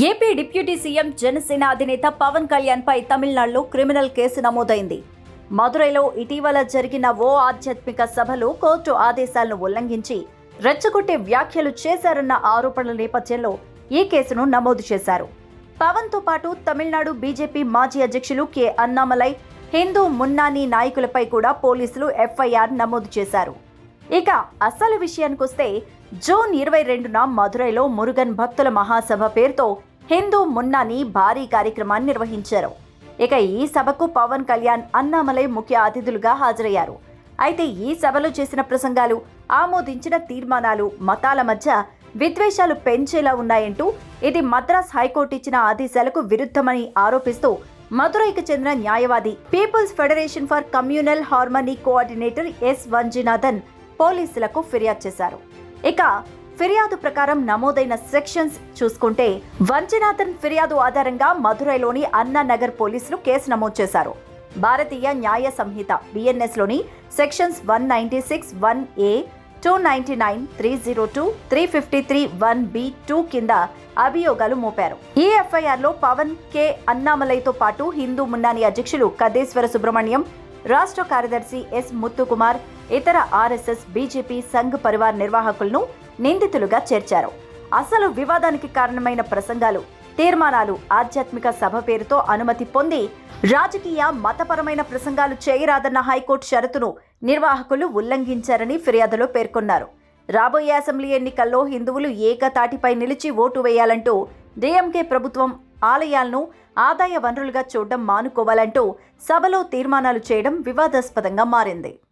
AP deputy CM Janasena అధినేత పవన్ కళ్యాణ్పై తమిళనాడులో criminal case నమోదైంది. మదురైలో ఇటీవల జరిగిన ఓ ఆధ్యాత్మిక సభలో కోర్టు ఆదేశాలను ఉల్లంఘించి రెచ్చగొట్టే వ్యాఖ్యలు చేశారన్న ఆరోపణల నేపథ్యంలో ఈ కేసును నమోదు చేశారు. పవన్తో పాటు తమిళనాడు బీజేపీ మాజీ అధ్యక్షులు కె అన్నామలై హిందూ మున్నానీ నాయకులపై కూడా పోలీసులు ఎఫ్ఐఆర్ నమోదు చేశారు. ఇక అసలు విషయానికొస్తే జూన్ ఇరవై రెండున మదురైలో మురుగన్ భక్తుల మహాసభ పేరుతో హిందూ మున్నాని భారీ కార్యక్రమాన్ని నిర్వహించారు. ఇక ఈ సభకు పవన్ కళ్యాణ్ అన్నామలై ముఖ్య అతిథులుగా హాజరయ్యారు. అయితే ఈ సభలో చేసిన ప్రసంగాలు ఆమోదించిన తీర్మానాలు మతాల మధ్య విద్వేషాలు పెంచేలా ఉన్నాయంటూ ఇది మద్రాస్ హైకోర్టు ఇచ్చిన ఆదేశాలకు విరుద్ధమని ఆరోపిస్తూ మదురైకి చెందిన న్యాయవాది people's federation for communal harmony coordinator S Vanjinathan పోలీసులకు ఫిర్యాదు చేశారు. ఇక ఫిర్యాదు ప్రకారం నమోదైన సెక్షన్స్ చూసుకుంటే వంజనాథన్ ఫిర్యాదు ఆధారంగా మధురైలోని అన్నా నగర్ పోలీసులు కేసు నమోదు చేశారు. Bharatiya Nyaya Sanhita బిఎన్ఎస్లోని sections one ninety six one A two ninety nine three zero two three fifty three one B two కింద అభియోగాలు మోపారు. ఈ ఎఫ్ఐఆర్లో పవన్ కె. అన్నామలైతో పాటు హిందూ మున్నాని అధ్యక్షులు కదేశ్వర సుబ్రహ్మణ్యం రాష్ట్ర కార్యదర్శి ఎస్ ముత్తుకుమార్ ఇతర ఆర్ఎస్ఎస్ బీజేపీ సంఘ్ పరివార్ నిర్వాహకులను నిందితులుగా చేర్చారు. అసలు వివాదానికి కారణమైన ప్రసంగాలు తీర్మానాలు ఆధ్యాత్మిక సభ పేరుతో అనుమతి పొంది రాజకీయ మతపరమైన ప్రసంగాలు చేయరాదన్న హైకోర్టు షరతును నిర్వాహకులు ఉల్లంఘించారని ఫిర్యాదులో పేర్కొన్నారు. రాబోయే అసెంబ్లీ ఎన్నికల్లో హిందువులు ఏకతాటిపై నిలిచి ఓటు వేయాలంటూ డిఎంకే ప్రభుత్వం ఆలయాలను ఆదాయ వనరులుగా చూడడం మానుకోవాలంటూ సభలో తీర్మానాలు చేయడం వివాదాస్పదంగా మారింది.